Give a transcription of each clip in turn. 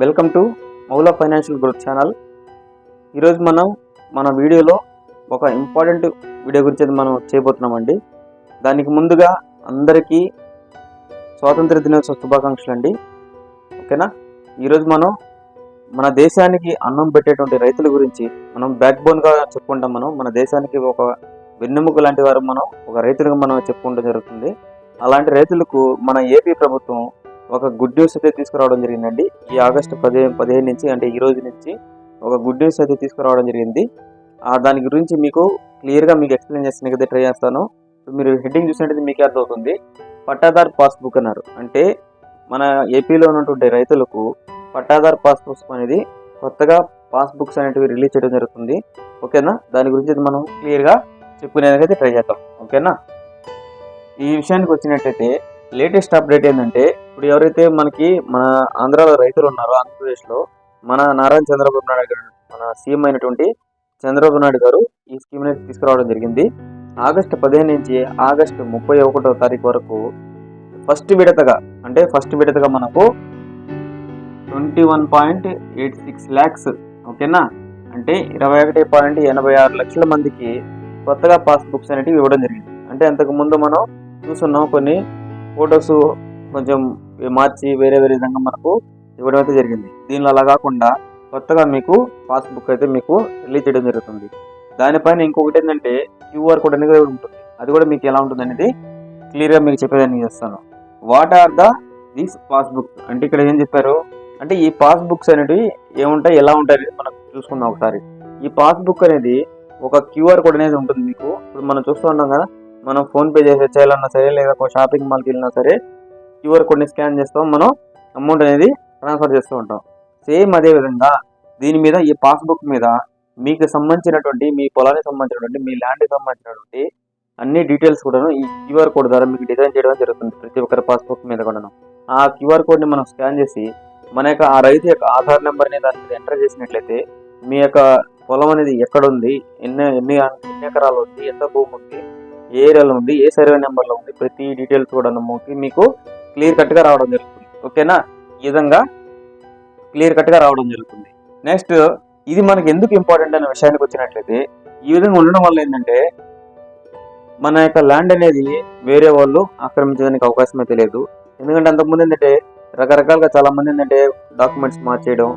Welcome to Moula financial growth channel. ఈరోజు మనం మన వీడియోలో ఒక ఇంపార్టెంట్ వీడియో గురించి అయితే మనం చేయబోతున్నామండి. దానికి ముందుగా అందరికీ స్వాతంత్ర దినోత్సవ శుభాకాంక్షలు అండి. ఓకేనా? ఈరోజు మనం మన దేశానికి అన్నం పెట్టేటువంటి రైతుల గురించి మనం బ్యాక్ బోన్గా చెప్పుకుంటాం మనం. మన దేశానికి ఒక వెన్నెముక లాంటి వారు మనం ఒక రైతులుగా మనం చెప్పుకుంటూ జరుగుతుంది. అలాంటి రైతులకు మన ఏపీ ప్రభుత్వం ఒక గుడ్ న్యూస్ అయితే తీసుకురావడం జరిగిందండి. ఈ ఆగస్టు పదిహేను పదిహేను నుంచి అంటే ఈ రోజు నుంచి ఒక గుడ్ న్యూస్ అయితే తీసుకురావడం జరిగింది. ఆ దాని గురించి మీకు క్లియర్గా మీకు ఎక్స్ప్లెయిన్ చేస్తాను. కదా ట్రై చేస్తాను. మీరు హెడ్డింగ్ చూసినట్టయితే మీకే అర్థమవుతుంది. పట్టాదార్ పాస్బుక్ అన్నారు. అంటే మన ఏపీలో ఉన్నటువంటి రైతులకు పట్టాదార్ పాస్బుక్స్ అనేది కొత్తగా పాస్బుక్స్ అనేటివి రిలీజ్ చేయడం జరుగుతుంది. ఓకేనా? దాని గురించి మనం క్లియర్గా చెప్పుకునేదానికైతే ట్రై చేద్దాం. ఓకేనా? ఈ విషయానికి వచ్చినట్టయితే లేటెస్ట్ అప్డేట్ ఏంటంటే ఇప్పుడు ఎవరైతే మనకి మన ఆంధ్రాలో రైతులు ఉన్నారో ఆంధ్రప్రదేశ్లో మన నారాయణ చంద్రబాబు నాయుడు గారు మన సీఎం అయినటువంటి చంద్రబాబు నాయుడు గారు ఈ స్కీమ్ తీసుకురావడం జరిగింది. ఆగస్టు పదిహేను నుంచి ఆగస్టు ముప్పై ఒకటో తారీఖు వరకు ఫస్ట్ విడతగా అంటే ఫస్ట్ విడతగా మనకు twenty one point eight six lakhs ఓకేనా? అంటే ఇరవై ఒకటి పాయింట్ ఎనభై ఆరు లక్షల మందికి కొత్తగా పాస్బుక్స్ అనేటివి ఇవ్వడం జరిగింది. అంటే అంతకుముందు మనం చూస్తున్నాం కొన్ని ఫొటోస్ కొంచెం మార్చి వేరే వేరే విధంగా మనకు ఇవ్వడం అయితే జరిగింది. దీనిలో అలా కాకుండా కొత్తగా మీకు పాస్బుక్ అయితే మీకు రిలీజ్ చేయడం జరుగుతుంది. దానిపైన ఇంకొకటి ఏంటంటే క్యూఆర్ కోడ్ అనేది ఉంటుంది. అది కూడా మీకు ఎలా ఉంటుంది అనేది క్లియర్గా మీకు చెప్పేదాన్ని చేస్తాను. What are the these passbook అంటే ఇక్కడ ఏం చెప్పారు? అంటే ఈ పాస్బుక్స్ అనేవి ఏముంటాయి? ఎలా ఉంటాయి అనేది మనం చూసుకుందాం ఒకసారి. ఈ పాస్బుక్ అనేది ఒక క్యూఆర్ కోడ్ అనేది ఉంటుంది మీకు. ఇప్పుడు మనం చూస్తూ ఉన్నాం కదా మనం ఫోన్పే చేసే చేయాలన్నా సరే లేదా ఒక షాపింగ్ మాల్కి వెళ్ళినా సరే క్యూఆర్ కోడ్ని స్కాన్ చేస్తాం మనం అమౌంట్ అనేది ట్రాన్స్ఫర్ చేస్తూ ఉంటాం. సేమ్ అదే విధంగా దీని మీద ఈ పాస్బుక్ మీద మీకు సంబంధించినటువంటి మీ పొలానికి సంబంధించినటువంటి మీ ల్యాండ్కి సంబంధించినటువంటి అన్ని డీటెయిల్స్ కూడాను ఈ క్యూఆర్ కోడ్ ద్వారా మీకు డిజైన్ చేయడం జరుగుతుంది ప్రతి ఒక్కరి పాస్బుక్ మీద కూడాను. ఆ క్యూఆర్ కోడ్ని మనం స్కాన్ చేసి మన యొక్క ఆ రైతు యొక్క ఆధార్ నెంబర్ని దాని మీద ఎంటర్ చేసినట్లయితే మీ యొక్క పొలం అనేది ఎక్కడ ఉంది ఎన్ని ఎన్ని ఎన్ని ఎకరాలు ఉంది ఎంత భూమి ఉంది ఏ ఏరియాలో ఉంది ఏ సర్వే నెంబర్లో ఉంది ప్రతి డీటెయిల్స్ కూడా నమ్మకి మీకు క్లియర్ కట్గా రావడం జరుగుతుంది. ఓకేనా? ఈ విధంగా క్లియర్ కట్గా రావడం జరుగుతుంది. నెక్స్ట్ ఇది మనకి ఎందుకు ఇంపార్టెంట్ అనే విషయానికి వచ్చినట్లయితే ఈ విధంగా ఉండడం వల్ల ఏంటంటే మన యొక్క ల్యాండ్ అనేది వేరే వాళ్ళు ఆక్రమించడానికి అవకాశం అయితే లేదు. ఎందుకంటే అంతకుముందు ఏంటంటే రకరకాలుగా చాలా మంది ఏంటంటే డాక్యుమెంట్స్ మార్చేయడం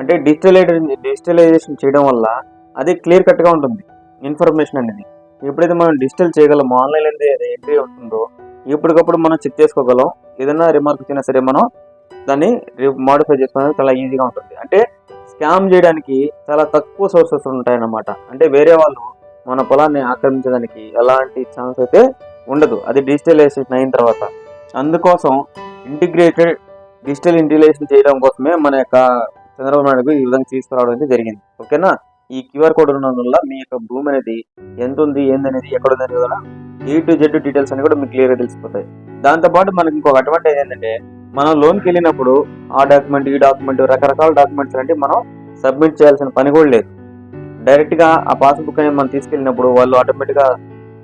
అంటే డిజిటలైజ్ డిజిటలైజేషన్ చేయడం వల్ల అది క్లియర్ కట్గా ఉంటుంది ఇన్ఫర్మేషన్ అనేది. ఎప్పుడైతే మనం డిజిటల్ చేయగలం ఆన్లైన్ అనేది ఎంట్రీ ఉంటుందో ఎప్పటికప్పుడు మనం చెక్ చేసుకోగలం. ఏదైనా రిమార్క్ వచ్చినా సరే మనం దాన్ని మాడిఫై చేసుకోవడానికి చాలా ఈజీగా ఉంటుంది. అంటే స్కామ్ చేయడానికి చాలా తక్కువ సోర్సెస్ ఉంటాయన్నమాట. అంటే వేరే వాళ్ళు మన పొలాన్ని ఆక్రమించడానికి ఎలాంటి ఛాన్స్ అయితే ఉండదు. అది డిజిటలైజేషన్ అయిన తర్వాత. అందుకోసం ఇంటిగ్రేటెడ్ డిజిటల్ ఇంటిగ్రేషన్ చేయడం కోసమే మన యొక్క చంద్రబాబు నాయుడుకు ఈ విధంగా తీసుకురావడం అయితే జరిగింది. ఓకేనా? ఈ క్యూఆర్ కోడ్ ఉండడం వల్ల మీ యొక్క భూమి అనేది ఎంత ఉంది ఏందనేది ఎక్కడ ఉంది అనేది కూడా ఏ టు జెడ్ డీటెయిల్స్ అని కూడా మీకు క్లియర్గా తెలిసిపోతాయి. దాంతోపాటు మనకి ఇంకొక అడ్వాంటేజ్ ఏంటంటే మనం లోన్కి వెళ్ళినప్పుడు ఆ డాక్యుమెంట్ ఈ డాక్యుమెంట్ రకరకాల డాక్యుమెంట్స్ అంటే మనం సబ్మిట్ చేయాల్సిన పని కూడా లేదు. డైరెక్ట్గా ఆ పాస్బుక్ అనేది మనం తీసుకెళ్ళినప్పుడు వాళ్ళు ఆటోమేటిక్గా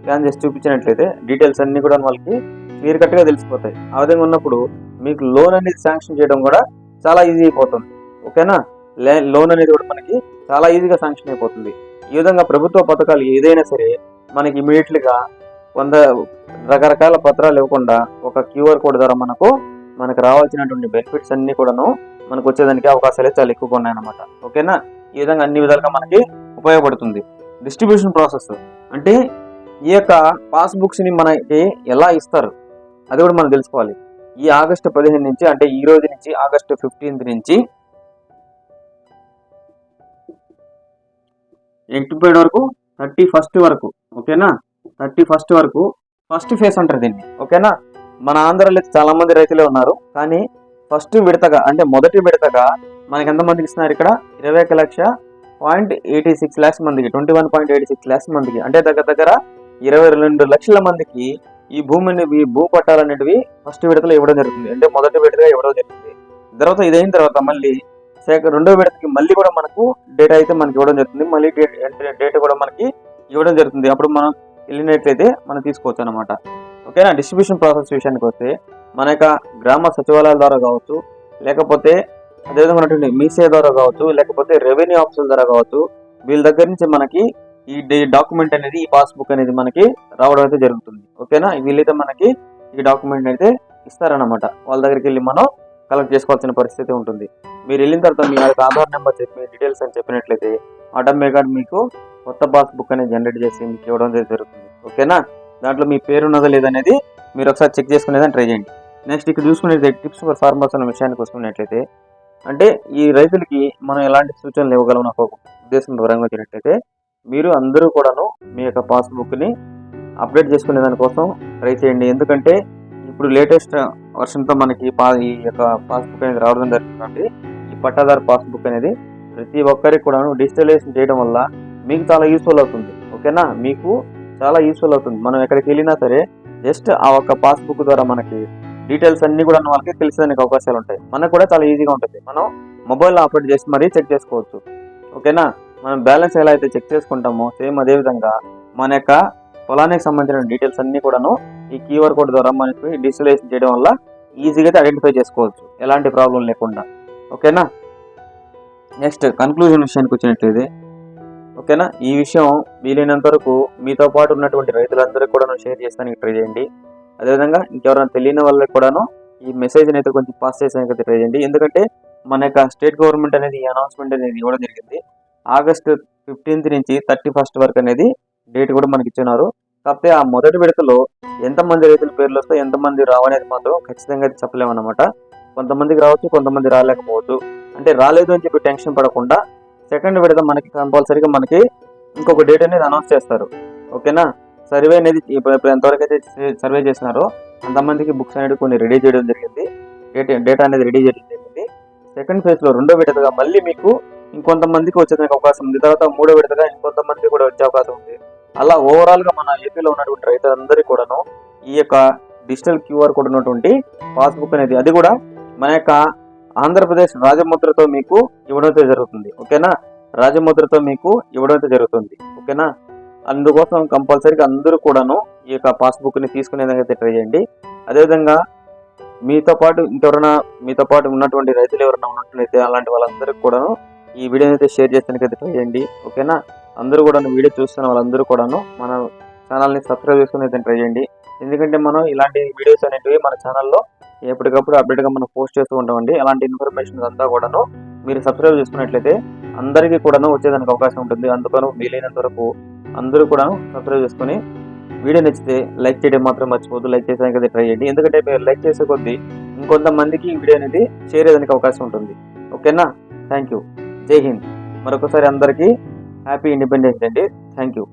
స్కాన్ చేసి చూపించినట్లయితే డీటెయిల్స్ అన్నీ కూడా వాళ్ళకి క్లియర్ కట్గా తెలిసిపోతాయి. ఆ విధంగా ఉన్నప్పుడు మీకు లోన్ అనేది శాంక్షన్ చేయడం కూడా చాలా ఈజీ అయిపోతుంది. ఓకేనా లోన్ అనేది కూడా మనకి చాలా ఈజీగా శాంక్షన్ అయిపోతుంది. ఈ విధంగా ప్రభుత్వ పథకాలు ఏదైనా సరే మనకి ఇమీడియట్లీగా వంద రకరకాల పత్రాలు ఇవ్వకుండా ఒక క్యూఆర్ కోడ్ ద్వారా మనకు మనకు రావాల్సినటువంటి బెనిఫిట్స్ అన్ని కూడాను మనకు వచ్చేదానికి అవకాశాలు చాలా ఎక్కువగా ఉన్నాయన్నమాట. ఓకేనా? ఈ విధంగా అన్ని విధాలుగా మనకి ఉపయోగపడుతుంది. డిస్ట్రిబ్యూషన్ ప్రాసెస్ అంటే ఈ యొక్క పాస్బుక్స్ని మనకి ఎలా ఇస్తారు? అది కూడా మనం తెలుసుకోవాలి. ఈ ఆగస్టు పదిహేను నుంచి అంటే ఈ రోజు నుంచి ఆగస్టు ఫిఫ్టీన్త్ నుంచి ఎక్టిపేడ్ వరకు థర్టీ ఫస్ట్ వరకు. ఓకేనా? థర్టీ ఫస్ట్ వరకు ఫస్ట్ ఫేస్ అంటారు దీన్ని ఓకేనా? మన ఆంధ్రాలో చాలా మంది రైతులే ఉన్నారు కానీ ఫస్ట్ విడతగా అంటే మొదటి విడతగా మనకి ఎంతమందికి ఇస్తున్నారు ఇక్కడ? ఇరవై ఒక లక్ష పాయింట్ ఎయిటీ సిక్స్ ల్యాక్స్ మందికి twenty one point eighty six lakhs మందికి. అంటే దగ్గర దగ్గర ఇరవై రెండు లక్షల మందికి ఈ భూమిని ఈ భూ పట్టాలు అనేటివి ఫస్ట్ విడతలో ఇవ్వడం జరుగుతుంది. అంటే మొదటి విడతగా ఇవ్వడం జరుగుతుంది. తర్వాత ఇదైన తర్వాత మళ్ళీ సేక రెండో విడతకి మళ్ళీ కూడా మనకు డేటా అయితే మనకి ఇవ్వడం జరుగుతుంది. మళ్ళీ డేట్ డేట్ కూడా మనకి ఇవ్వడం జరుగుతుంది. అప్పుడు మనం వెళ్ళినట్లయితే మనం తీసుకోవచ్చు అనమాట ఓకేనా? డిస్ట్రిబ్యూషన్ ప్రాసెస్ విషయానికి వస్తే మన యొక్క గ్రామ సచివాలయాల ద్వారా కావచ్చు లేకపోతే అదేవిధంగా ఉన్నటువంటి మీసే ద్వారా కావచ్చు లేకపోతే రెవెన్యూ ఆఫీసుల ద్వారా కావచ్చు వీళ్ళ దగ్గర నుంచి మనకి ఈ డాక్యుమెంట్ అనేది ఈ పాస్బుక్ అనేది మనకి రావడం అయితే జరుగుతుంది. ఓకేనా? వీళ్ళైతే మనకి ఈ డాక్యుమెంట్ అయితే ఇస్తారన్నమాట. వాళ్ళ దగ్గరికి వెళ్ళి మనం కలెక్ట్ చేసుకోవాల్సిన పరిస్థితి ఉంటుంది. మీరు వెళ్ళిన తర్వాత మీ యొక్క ఆధార్ నెంబర్ చెప్పి డీటెయిల్స్ అని చెప్పినట్లయితే ఆటోమేటిక్గా మీకు కొత్త పాస్బుక్ అనేది జనరేట్ చేసి మీకు ఇవ్వడం జరుగుతుంది. ఓకేనా? దాంట్లో మీ పేరు ఉన్నదో లేదనేది మీరు ఒకసారి చెక్ చేసుకునేదని ట్రై చేయండి. నెక్స్ట్ ఇక్కడ చూసుకునేది టిప్స్ ఫర్ ఫార్మర్స్ అనే విషయానికి వస్తున్నట్లయితే అంటే ఈ రైతులకి మనం ఎలాంటి సూచనలు ఇవ్వగలం నాకు ఒక ఉద్దేశం దూరంగా వచ్చినట్లయితే మీరు అందరూ కూడాను మీ యొక్క పాస్బుక్ని అప్డేట్ చేసుకునే దానికోసం ట్రై చేయండి. ఎందుకంటే ఇప్పుడు లేటెస్ట్ వర్షన్తో మనకి పా ఈ యొక్క పాస్బుక్ అనేది రావడం జరుగుతుంది. ఈ పట్టాదారు పాస్బుక్ అనేది ప్రతి ఒక్కరికి కూడాను డిజిటలైజేషన్ చేయడం వల్ల మీకు చాలా యూస్ఫుల్ అవుతుంది. ఓకేనా మీకు చాలా యూస్ఫుల్ అవుతుంది. మనం ఎక్కడికి వెళ్ళినా సరే జస్ట్ ఆ ఒక్క పాస్బుక్ ద్వారా మనకి డీటెయిల్స్ అన్ని కూడా వాళ్ళకి తెలిసేదానికి అవకాశాలు ఉంటాయి. మనకు కూడా చాలా ఈజీగా ఉంటుంది. మనం మొబైల్లో ఆపరేట్ చేసి మరీ చెక్ చేసుకోవచ్చు. ఓకేనా మనం బ్యాలెన్స్ ఎలా అయితే చెక్ చేసుకుంటామో సేమ్ అదేవిధంగా మన యొక్క పొలానికి సంబంధించిన డీటెయిల్స్ అన్ని కూడాను ఈ క్యూఆర్ కోడ్ ద్వారా మనకి డిజిటలైజేషన్ చేయడం వల్ల ఈజీగా అయితే ఐడెంటిఫై చేసుకోవచ్చు. ఎలాంటి ప్రాబ్లం లేకుండా. ఓకేనా నెక్స్ట్ కన్క్లూజన్ విషయానికి వచ్చినట్లయితే ఓకేనా? ఈ విషయం వీలైనంత వరకు మీతో పాటు ఉన్నటువంటి రైతులందరికీ కూడా షేర్ చేస్తానికి ట్రై చేయండి. అదేవిధంగా ఇంకెవరైనా తెలియని వాళ్ళకి కూడాను ఈ మెసేజ్ అయితే కొంచెం పాస్ చేసానికి ట్రై చేయండి. ఎందుకంటే మన యొక్క స్టేట్ గవర్నమెంట్ అనేది ఈ అనౌన్స్మెంట్ అనేది ఇవ్వడం జరిగింది. ఆగస్ట్ ఫిఫ్టీన్త్ నుంచి థర్టీ ఫస్ట్ వరకు అనేది డేట్ కూడా మనకి ఇచ్చినారు. కాకపోతే ఆ మొదటి విడతలో ఎంతమంది రైతుల పేర్లు వస్తే ఎంతమంది రావనేది మాత్రం ఖచ్చితంగా అయితే చెప్పలేమన్నమాట. కొంతమందికి రావచ్చు కొంతమంది రాలేకపోవచ్చు. అంటే రాలేదు అని చెప్పి టెన్షన్ పడకుండా సెకండ్ విడత మనకి కంపల్సరీగా మనకి ఇంకొక డేట్ అనేది అనౌన్స్ చేస్తారు. ఓకేనా? సర్వే అనేది ఇప్పుడు ఇప్పుడు ఎంతవరకు అయితే సర్వే చేసినారో అంతమందికి బుక్స్ అనేది కొన్ని రెడీ చేయడం జరిగింది. డేటా డేటా అనేది రెడీ చేయడం జరిగింది. సెకండ్ ఫేజ్లో రెండో విడతగా మళ్ళీ మీకు ఇంకొంతమందికి వచ్చేదానికి అవకాశం ఉంది. తర్వాత మూడో విడతగా ఇంకొంతమందికి కూడా వచ్చే అవకాశం ఉంది. అలా ఓవరాల్గా మన ఏపీలో ఉన్నటువంటి రైతులందరికీ కూడాను ఈ యొక్క డిజిటల్ క్యూఆర్ కోడ్ ఉన్నటువంటి పాస్బుక్ అనేది అది కూడా మన యొక్క ఆంధ్రప్రదేశ్ రాజముద్రతో మీకు ఇవ్వడం అయితే జరుగుతుంది ఓకేనా? రాజముద్రతో మీకు ఇవ్వడం అయితే జరుగుతుంది ఓకేనా? అందుకోసం కంపల్సరీగా అందరూ కూడాను ఈ యొక్క పాస్బుక్ని తీసుకునే విధంగా అయితే ట్రై చేయండి. అదేవిధంగా మీతో పాటు ఇంకెవరైనా మీతో పాటు ఉన్నటువంటి రైతులు ఎవరైనా ఉన్నట్లయితే అలాంటి వాళ్ళందరికీ కూడాను ఈ వీడియోని అయితే షేర్ చేస్తానికి ట్రై చేయండి ఓకేనా? అందరూ కూడా వీడియో చూస్తున్న వాళ్ళందరూ కూడాను మన ఛానల్ని సబ్స్క్రైబ్ చేసుకుని అయితే ట్రై చేయండి. ఎందుకంటే మనం ఇలాంటి వీడియోస్ అనేటివి మన ఛానల్లో ఎప్పటికప్పుడు అప్డేట్గా మనం పోస్ట్ చేస్తూ ఉంటామండి. అలాంటి ఇన్ఫర్మేషన్ అంతా కూడాను మీరు సబ్స్క్రైబ్ చేసుకున్నట్లయితే అందరికీ కూడాను వచ్చేదానికి అవకాశం ఉంటుంది. అందుకని వీలైనంత వరకు అందరూ కూడాను సబ్స్క్రైబ్ చేసుకుని వీడియో నచ్చితే లైక్ చేయడం మాత్రం మర్చిపోద్దు లైక్ చేసేదానికి అయితే ట్రై చేయండి. ఎందుకంటే మీరు లైక్ చేసే కొద్దీ ఇంకొంతమందికి ఈ వీడియో అనేది షేర్ చేయడానికి అవకాశం ఉంటుంది. ఓకేనా? థ్యాంక్ యూ జై హింద్. మరొకసారి అందరికీ హ్యాపీ ఇండిపెండెన్స్ డే అండి. Thank you